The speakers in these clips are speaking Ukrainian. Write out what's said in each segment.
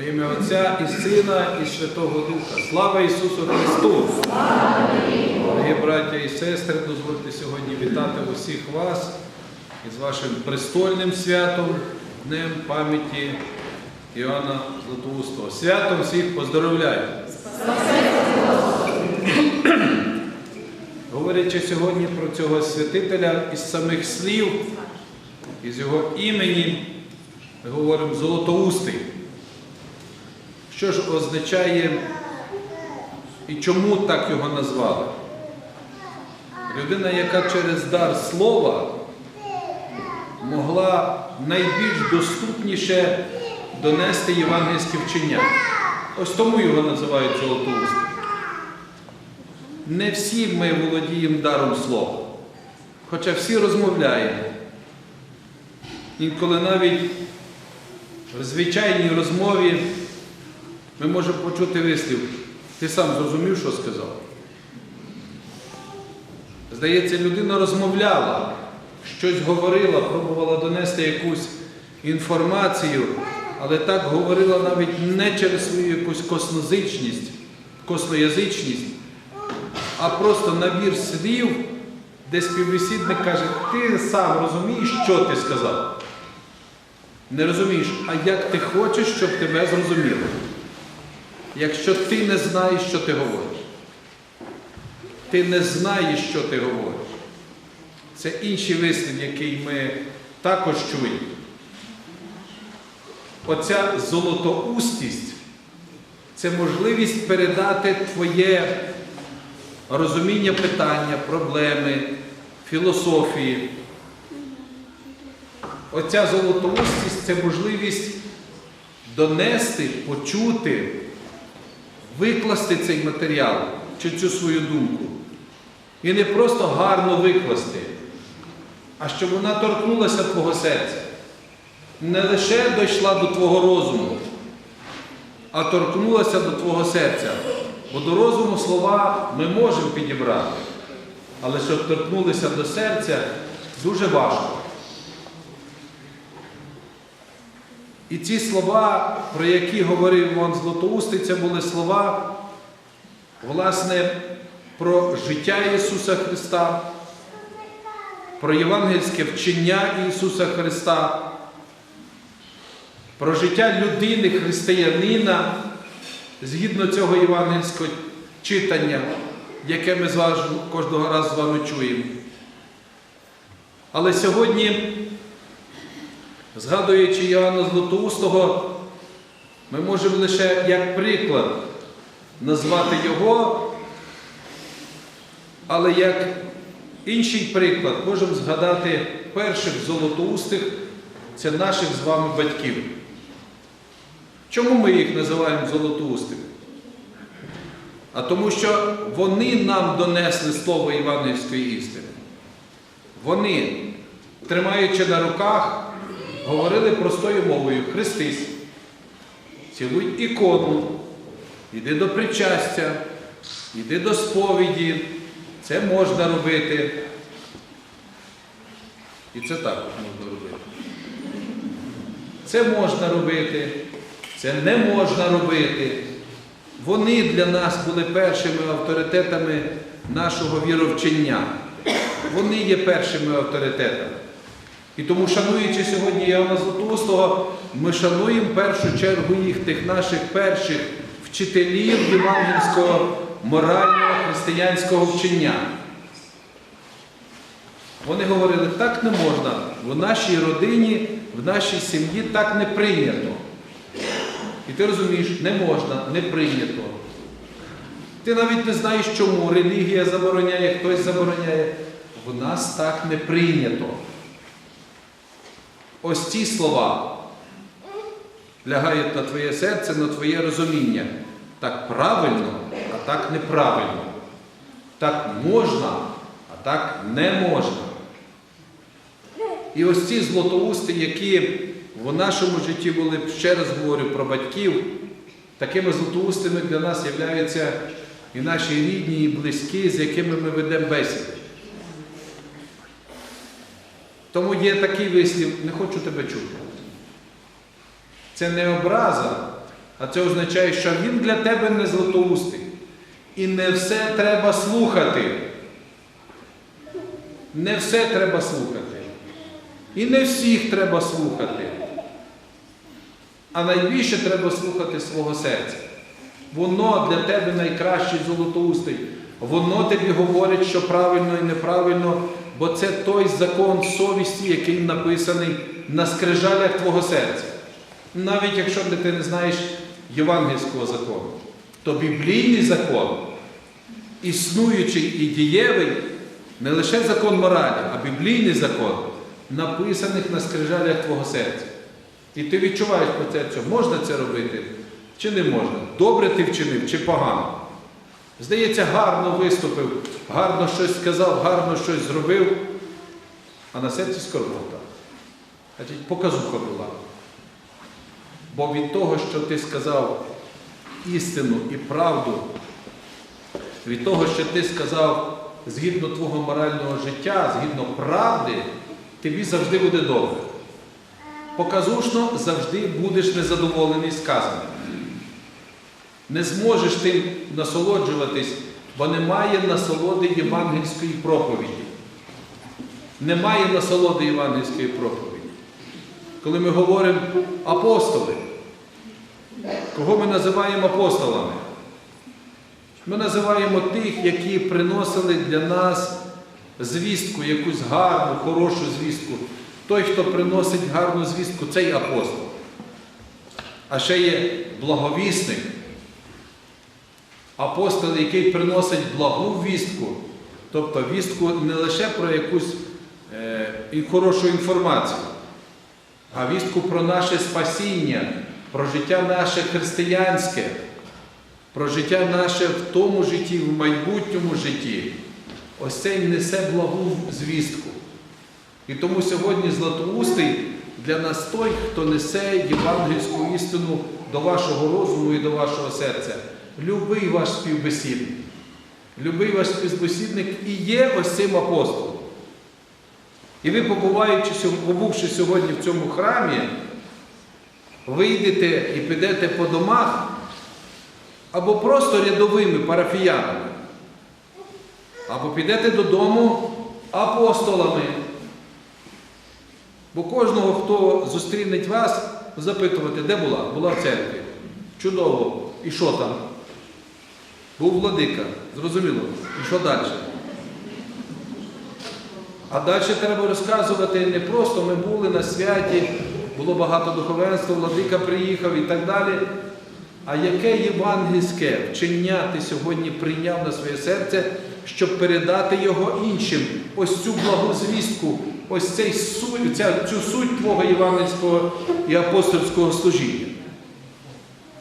Во ім'я Отця і Сина, і Святого Духа. Слава Ісусу Христу! Дорогі браття і сестри, дозвольте сьогодні вітати усіх вас із вашим престольним святом, Днем пам'яті Іоанна Златоустого. Святом всіх поздоровляю! Говорячи сьогодні про цього святителя із самих слів, із його імені, ми говоримо Золотоустий. Що ж означає і чому так його назвали? Людина, яка через дар слова могла найбільш доступніше донести євангельське вчення. Ось тому його називають Золотоустим. Не всі ми володіємо даром слова, хоча всі розмовляємо. Інколи навіть в звичайній розмові ми можемо почути вислів. Ти сам зрозумів, що сказав? Здається, людина розмовляла, щось говорила, пробувала донести якусь інформацію, але так говорила навіть не через свою якусь коснозичність, косноязичність, а просто набір слів, де співбесідник каже, ти сам розумієш, що ти сказав. Не розумієш, а як ти хочеш, щоб тебе зрозуміли. Якщо ти не знаєш, що ти говориш. Ти не знаєш, що ти говориш. Це інший вислів, який ми також чуємо. Оця золотоустість це можливість передати твоє розуміння питання, проблеми, філософії. Оця золотоустість це можливість донести, почути, викласти цей матеріал чи цю свою думку. І не просто гарно викласти, а щоб вона торкнулася твого серця. Не лише дійшла до твого розуму, а торкнулася до твого серця. Бо до розуму слова ми можемо підібрати, але щоб торкнулися до серця, дуже важко. І ці слова, про які говорив Іван Златоустий, це були слова, власне, про життя Ісуса Христа, про євангельське вчення Ісуса Христа, про життя людини, християнина, згідно цього євангельського читання, яке ми кожного разу з вами чуємо. Але сьогодні, згадуючи Іоанна Златоустого, ми можемо лише як приклад назвати його, але як інший приклад можемо згадати перших золотоустих, це наших з вами батьків. Чому ми їх називаємо золотоустими? А тому що вони нам донесли слово Івангельської істини. Вони, тримаючи на руках, говорили простою мовою Христись, цілуй ікону, іди до причастя, іди до сповіді, це можна робити. І це також можна робити. Це можна робити, це не можна робити. Вони для нас були першими авторитетами нашого віровчення. Вони є першими авторитетами. І тому, шануючи сьогодні Іоанна Златоустого, ми шануємо в першу чергу їх тих наших перших вчителів євангельського морального християнського вчення. Вони говорили, так не можна, в нашій родині, в нашій сім'ї так не прийнято. І ти розумієш, не можна, не прийнято. Ти навіть не знаєш, чому релігія забороняє, хтось забороняє. В нас так не прийнято. Ось ці слова лягають на твоє серце, на твоє розуміння. Так правильно, а так неправильно. Так можна, а так не можна. І ось ці злотоусти, які в нашому житті були, ще раз говорю про батьків, такими злотоустими для нас являються і наші рідні, і близькі, з якими ми ведемо бесіди. Тому є такий вислів, не хочу тебе чути. Це не образа, А це означає, що він для тебе не златоустий. І не все треба слухати. Не все треба слухати. І не всіх треба слухати. А найбільше треба слухати свого серця. Воно для тебе найкращий золотоустий. Воно тобі говорить, що правильно і неправильно, бо це той закон совісті, який написаний на скрижалях твого серця. Навіть якщо ти не знаєш євангельського закону, то біблійний закон, існуючий і дієвий, не лише закон моралі, а біблійний закон, написаних на скрижалях твого серця. І ти відчуваєш про це, що можна це робити чи не можна. Добре ти вчинив чи погано. Здається, гарно виступив, гарно щось сказав, гарно щось зробив, а на серці скорбота. Значить, показуха була. Бо від того, що ти сказав істину і правду, від того, що ти сказав згідно твого морального життя, згідно правди, тобі завжди буде добре. Показушно завжди будеш незадоволений сказаним. Не зможеш тим насолоджуватись, бо немає насолоди євангельської проповіді. Немає насолоди євангельської проповіді. Коли ми говоримо апостоли, кого ми називаємо апостолами? Ми називаємо тих, які приносили для нас звістку, якусь гарну, хорошу звістку. Той, хто приносить гарну звістку, цей апостол. А ще є благовісник. Апостол, який приносить благу вістку, тобто вістку не лише про якусь е, хорошу інформацію, а вістку про наше спасіння, про життя наше християнське, про життя наше в тому житті, в майбутньому житті. Ось цей несе благу звістку. І тому сьогодні Златоустий для нас той, хто несе євангельську істину до вашого розуму і до вашого серця. Любий ваш співбесідник. Любий ваш співбесідник і є ось цим апостолом. І ви, побуваючи, побувши сьогодні в цьому храмі, вийдете і підете по домах або просто рядовими парафіянами, або підете додому апостолами. Бо кожного, хто зустрінеть вас, запитувати, де була? Була в церкві. Чудово. І що там? Був владика. Зрозуміло. І що далі? А далі треба розказувати не просто ми були на святі, було багато духовенства, владика приїхав і так далі. А яке євангельське вчення ти сьогодні прийняв на своє серце, щоб передати його іншим? Ось цю благу звістку, ось цей суть, ця, цю суть твого євангельського і апостольського служіння.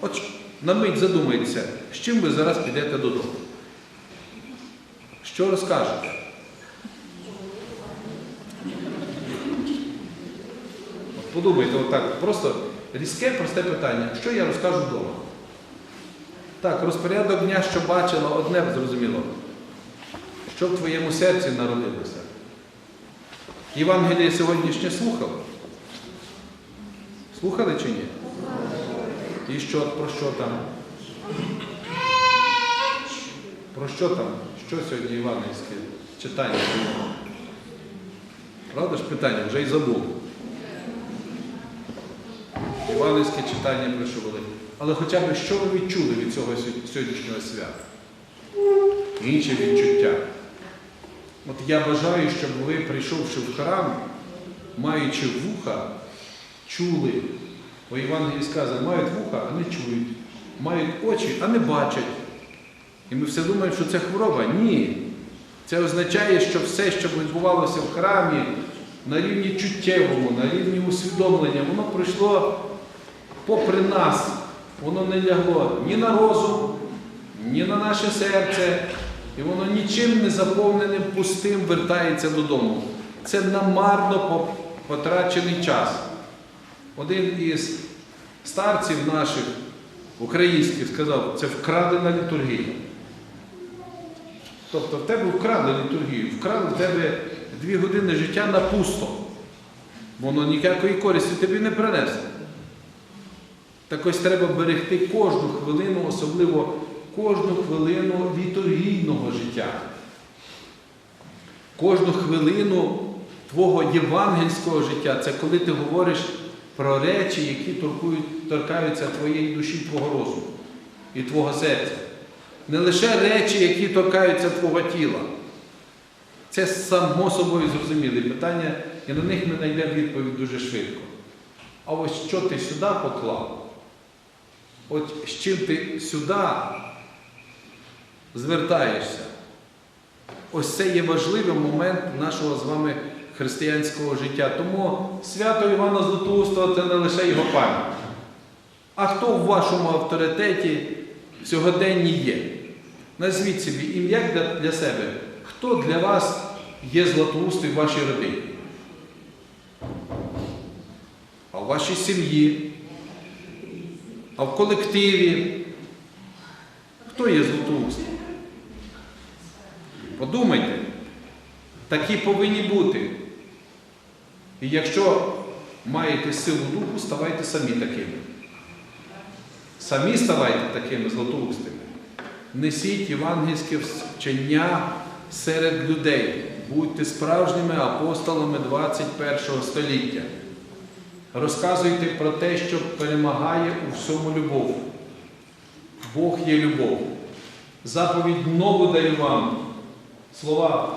От на мить задумайтеся, з чим ви зараз підете додому. Що розкажете? Подумайте, отак, просто різке, просте питання. Що я розкажу вдома? Так, розпорядок дня, що бачила, одне зрозуміло. Що в твоєму серці народилося? Євангеліє сьогоднішнє слухали? Слухали чи ні? І що, про що там? Про що там? Що сьогодні євангельське читання? Правда ж питання? Вже й забув. Євангельське читання про що були. Але хоча б що ви відчули від цього сьогоднішнього свята? Інше відчуття. От я бажаю, щоб ви, прийшовши в храм, маючи вуха, чули. Бо Євангелії сказано, мають вуха, а не чують, мають очі, а не бачать. І ми все думаємо, що це хвороба. Ні. Це означає, що все, що відбувалося в храмі, на рівні чуттєвому, на рівні усвідомлення, воно пройшло попри нас. Воно не лягло ні на розум, ні на наше серце, і воно нічим не заповненим, пустим вертається додому. Це намарно потрачений час. Один із старців наших українських сказав, це вкрадена літургія. Тобто в тебе вкрали літургію, вкрали в тебе дві години життя на пусто. Воно ніякої користі тобі не принесе. Так ось треба берегти кожну хвилину, особливо кожну хвилину літургійного життя. Кожну хвилину твого євангельського життя це коли ти говориш про речі, які торкаються твоєї душі, твого розуму і твого серця. Не лише речі, які торкаються твого тіла. Це само собою зрозумілі питання, і на них ми знайдемо відповідь дуже швидко. А ось що ти сюди поклав? От з чим ти сюди звертаєшся? Ось це є важливий момент нашого з вами християнського життя. Тому свято Івана Златоуста це не лише його пам'ять. А хто в вашому авторитеті сьогоденні є? Назвіть собі ім'я для, себе. Хто для вас є Златоустий в вашій родині? А в вашій сім'ї? А в колективі? Хто є Златоустий? Подумайте, такі повинні бути. І якщо маєте силу духу, ставайте самі такими. Самі ставайте такими златоустими. Несіть євангельське вчення серед людей. Будьте справжніми апостолами 21 століття. Розказуйте про те, що перемагає у всьому любов. Бог є любов. Заповідь нову даю вам слова,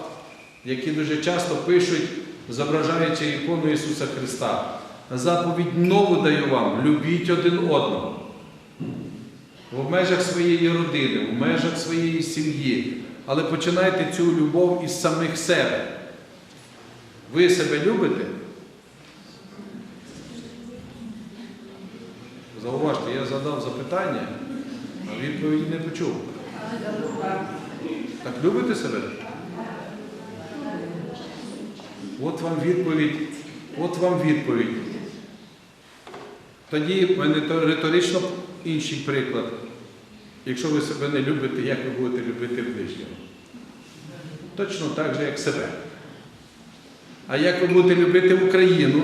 які дуже часто пишуть, зображаючи ікону Ісуса Христа. Заповідь нову даю вам, любіть один одного. В межах своєї родини, в межах своєї сім'ї. Але починайте цю любов із самих себе. Ви себе любите? Зауважте, я задав запитання, а відповіді не почув. Так любите себе? От вам відповідь. От вам відповідь. Тоді в мене риторично інший приклад. Якщо ви себе не любите, як ви будете любити ближнього? Точно так же, як себе. А як ви будете любити Україну?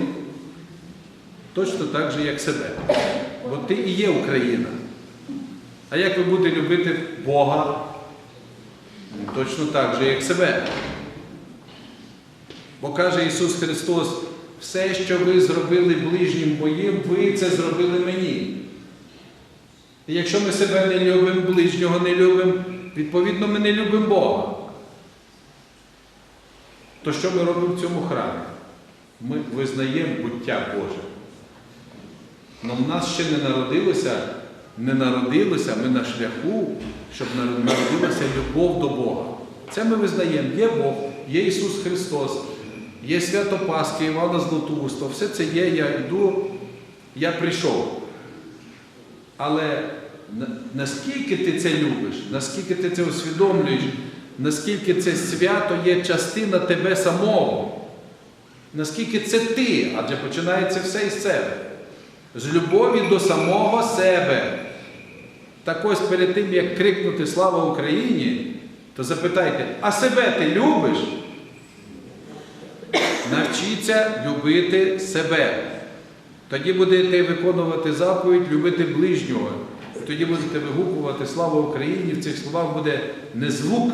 Точно так же, як себе. Бо ти і є Україна. А як ви будете любити Бога? Точно так же, як себе. Бо каже Ісус Христос, все, що ви зробили ближнім моїм, ви це зробили мені. І якщо ми себе не любимо, ближнього не любимо, відповідно ми не любимо Бога. То що ми робимо в цьому храмі? Ми визнаємо буття Боже. Но в нас ще не народилося, не народилося, ми на шляху, щоб народилася любов до Бога. Це ми визнаємо. Є Бог, є Ісус Христос, є свято Пасхи, Івана Златоуста, все це є, я йду, я прийшов. Але наскільки ти це любиш, наскільки ти це усвідомлюєш, наскільки це свято є частина тебе самого, наскільки це ти, адже починається все із себе. З любові до самого себе. Так ось перед тим, як крикнути Слава Україні, то запитайте, а себе ти любиш? Навчіться любити себе. Тоді будете виконувати заповідь любити ближнього. Тоді будете вигукувати Слава Україні. В цих словах буде не звук,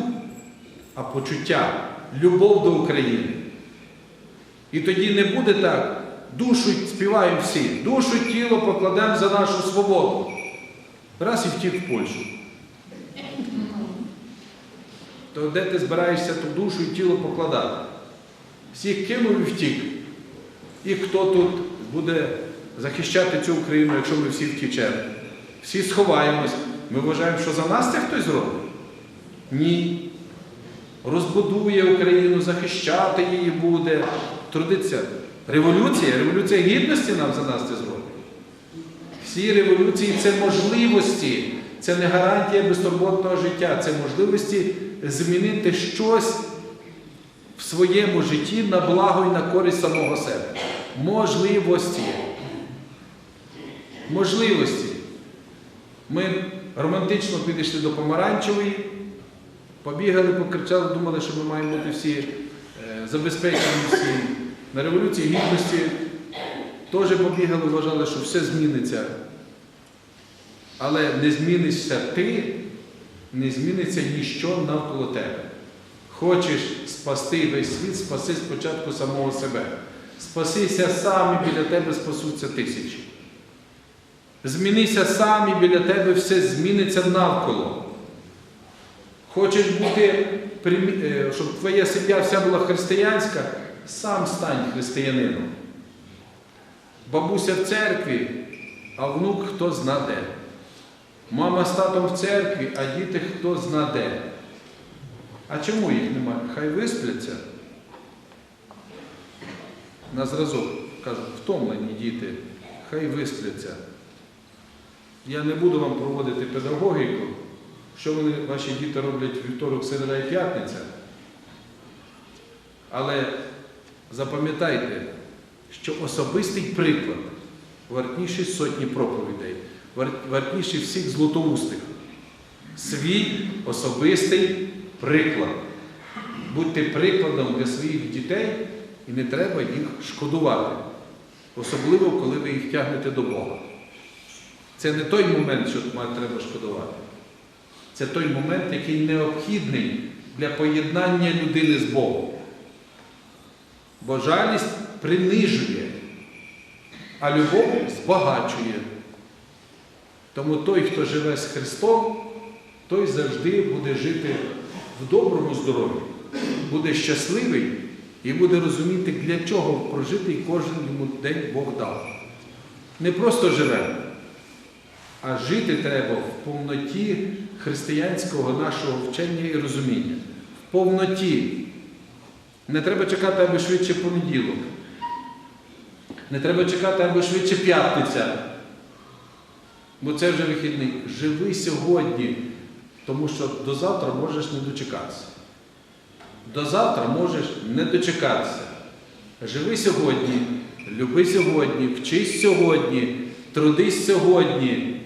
а почуття, любов до України. І тоді не буде так, душу співаємо всі, душу тіло покладемо за нашу свободу. Раз і втік в Польщу. То де ти збираєшся ту душу і тіло покладати? Всіх кинув і втік. І хто тут буде захищати цю Україну, якщо ми всі втічемо? Всі сховаємось. Ми вважаємо, що за нас це хтось зробить? Ні. Розбудує Україну, захищати її буде. Трудиться. Революція, революція гідності нам за нас це зробить. Всі революції це можливості, це не гарантія безтурботного життя, це можливості змінити щось в своєму житті на благо і на користь самого себе. Можливості. Можливості. Ми романтично підійшли до помаранчевої, побігали, покричали, думали, що ми маємо бути всі е, забезпечені всі. На Революції Гідності теж побігали, вважали, що все зміниться. Але не змінишся ти, не зміниться ніщо навколо тебе. Хочеш спасти весь світ, спаси спочатку самого себе. Спасися сам і біля тебе спасуться тисячі. Змінися сам і біля тебе все зміниться навколо. Хочеш бути, е, щоб твоя сім'я вся була християнська, сам стань християнином. Бабуся в церкві, а внук хто зна де. Мама з татом в церкві, а діти хто зна де. А чому їх немає? Хай виспляться. На зразок кажуть, втомлені діти, хай виспляться. Я не буду вам проводити педагогіку, що вони, ваші діти роблять вівторок, середа і п'ятниця. Але запам'ятайте, що особистий приклад вартніший сотні проповідей, вартніший всіх злотоустих. Свій особистий приклад. Будьте прикладом для своїх дітей і не треба їх шкодувати. Особливо, коли ви їх тягнете до Бога. Це не той момент, що треба шкодувати. Це той момент, який необхідний для поєднання людини з Богом. Бо жалість принижує, а любов збагачує. Тому той, хто живе з Христом, той завжди буде жити доброму здоров'ї, буде щасливий і буде розуміти, для чого прожитий кожен йому день Бог дав. Не просто живе, а жити треба в повноті християнського нашого вчення і розуміння. В повноті. Не треба чекати, аби швидше понеділок. Не треба чекати, аби швидше п'ятниця. Бо це вже вихідний. Живи сьогодні, тому що до завтра можеш не дочекатися. До завтра можеш не дочекатися. Живи сьогодні, люби сьогодні, вчись сьогодні, трудись сьогодні.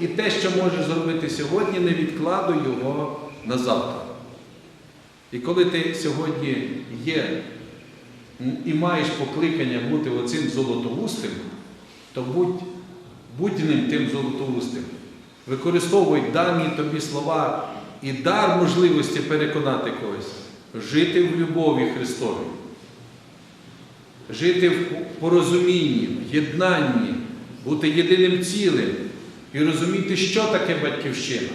І те, що можеш зробити сьогодні, не відкладуй його на завтра. І коли ти сьогодні є і маєш покликання бути оцим золотоустим, то будь, будь ним тим золотоустим. Використовуй дані тобі слова і дар можливості переконати когось, жити в любові Христовій, жити в порозумінні, в єднанні, бути єдиним цілим і розуміти, що таке батьківщина.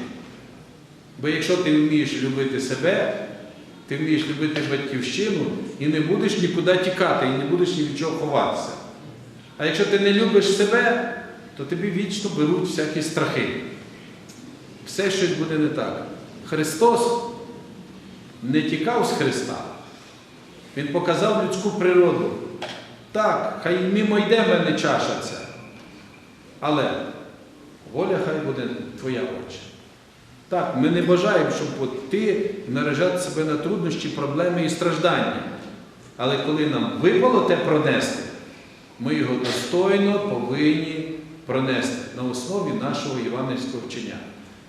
Бо якщо ти вмієш любити себе, ти вмієш любити батьківщину і не будеш нікуди тікати, і не будеш ні від чого ховатися. А якщо ти не любиш себе, то тобі вічно беруть всякі страхи. Все щось буде не так. Христос не тікав з Христа. Він показав людську природу. Так, хай мимо йде мене чаша ця. Але воля хай буде твоя очі. Так, ми не бажаємо, щоб ти наражати себе на труднощі, проблеми і страждання. Але коли нам випало те пронести, ми його достойно повинні пронести на основі нашого іванівського вчення.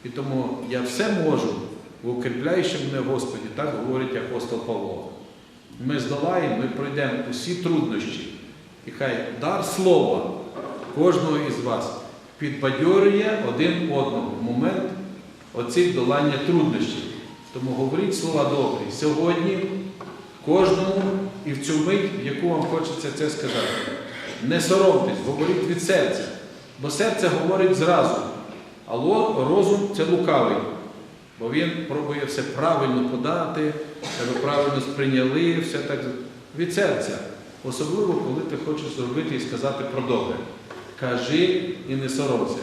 І тому я все можу в укріпляючи мене Господі, так говорить апостол Павло. Ми здолаємо, ми пройдемо усі труднощі. І хай дар слова кожного із вас підбадьорює один одного в момент оцих долання труднощів. Тому говоріть слова добрі сьогодні, кожному і в цю мить, в яку вам хочеться це сказати. Не соромтесь, говоріть від серця, бо серце говорить зразу, а розум це лукавий. Бо він пробує все правильно подати, тебе правильно сприйняли, все так від серця. Особливо, коли ти хочеш зробити і сказати про добре. Кажи і не соромся.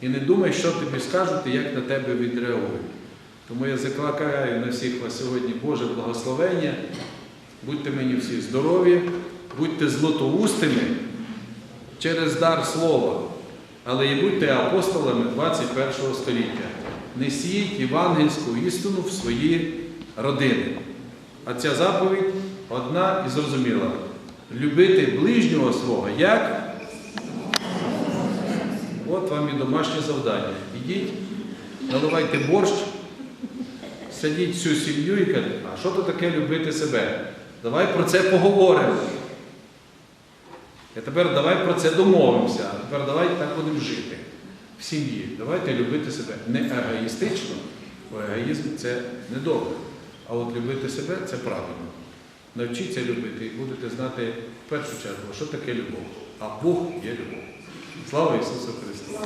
І не думай, що тобі скажуть і як на тебе відреагують. Тому я закликаю на всіх вас сьогодні Боже благословення. Будьте мені всі здорові, будьте злотоустими через дар слова, але і будьте апостолами 21 століття. Несіть євангельську істину в свої родини. А ця заповідь одна і зрозуміла. Любити ближнього свого як? От вам і домашнє завдання. Ідіть, наливайте борщ, садіть всю сім'ю і кажіть, а що то таке любити себе? Давай про це поговоримо. І тепер давай про це домовимося, тепер давайте так будемо жити. в сім'ї. Давайте любити себе не егоїстично, бо егоїзм це недобре. А от любити себе це правильно. Навчіться любити і будете знати в першу чергу, що таке любов. А Бог є любов. Слава Ісусу Христу!